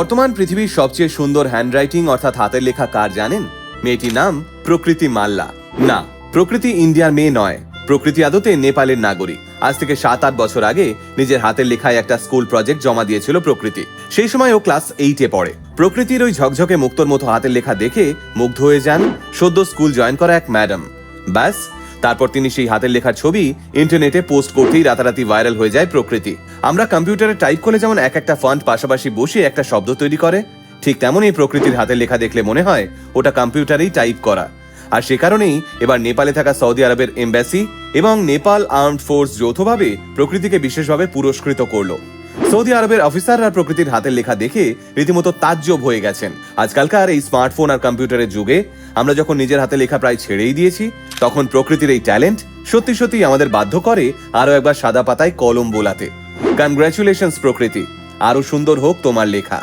বর্তমান পৃথিবীর সবচেয়ে সুন্দর হ্যান্ডরাইটিং অর্থাৎ হাতের লেখা কার জানেন? মেয়েটির নাম প্রকৃতি মাল্লা। না, প্রকৃতি ইন্ডিয়ার মেয়ে নয়। প্রকৃতি আদতে নেপালের নাগরিক। আজ থেকে সাত আট বছর আগে নিজের হাতের লেখায় একটা স্কুল প্রজেক্ট জমা দিয়েছিল প্রকৃতি। সেই সময় ও ক্লাস এইটে পড়ে। প্রকৃতির ওই ঝকঝকে মুক্তর মতো হাতের লেখা দেখে মুগ্ধ হয়ে যান সদ্য স্কুল জয়েন করা এক ম্যাডাম ব্যাস তারপর তিনি সেই হাতের লেখা ছবি ইন্টারনেটে পোস্ট করতেই রাতারাতি ভাইরাল হয়ে যায় প্রকৃতি। আমরা কম্পিউটারে টাইপ করলে যেমন এক একটা ফান্ড পাশাপাশি বসে একটা শব্দ তৈরি করে, ঠিক তেমনই প্রকৃতির হাতের লেখা দেখলে মনে হয় ওটা কম্পিউটারেই টাইপ করা। আর সে কারণেই এবার নেপালে থাকা সৌদি আরবের এমবাসি এবং নেপাল আর্মড ফোর্স যৌথভাবে প্রকৃতিকে বিশেষভাবে পুরস্কৃত করল। সৌদি আরবের অফিসাররা প্রকৃতির হাতের লেখা দেখে রীতিমতো তাজ্জব হয়ে গেছেন। আজকালকার এই স্মার্টফোন আর কম্পিউটারের যুগে আমরা যখন নিজের হাতে লেখা প্রায় ছেড়েই দিয়েছি, তখন প্রকৃতির এই ট্যালেন্ট সত্যি সত্যি আমাদের বাধ্য করে আরও একবার সাদা পাতায় কলম বোলাতে। কনগ্রাচুলেশন প্রকৃতি। আরও সুন্দর হোক তোমার লেখা।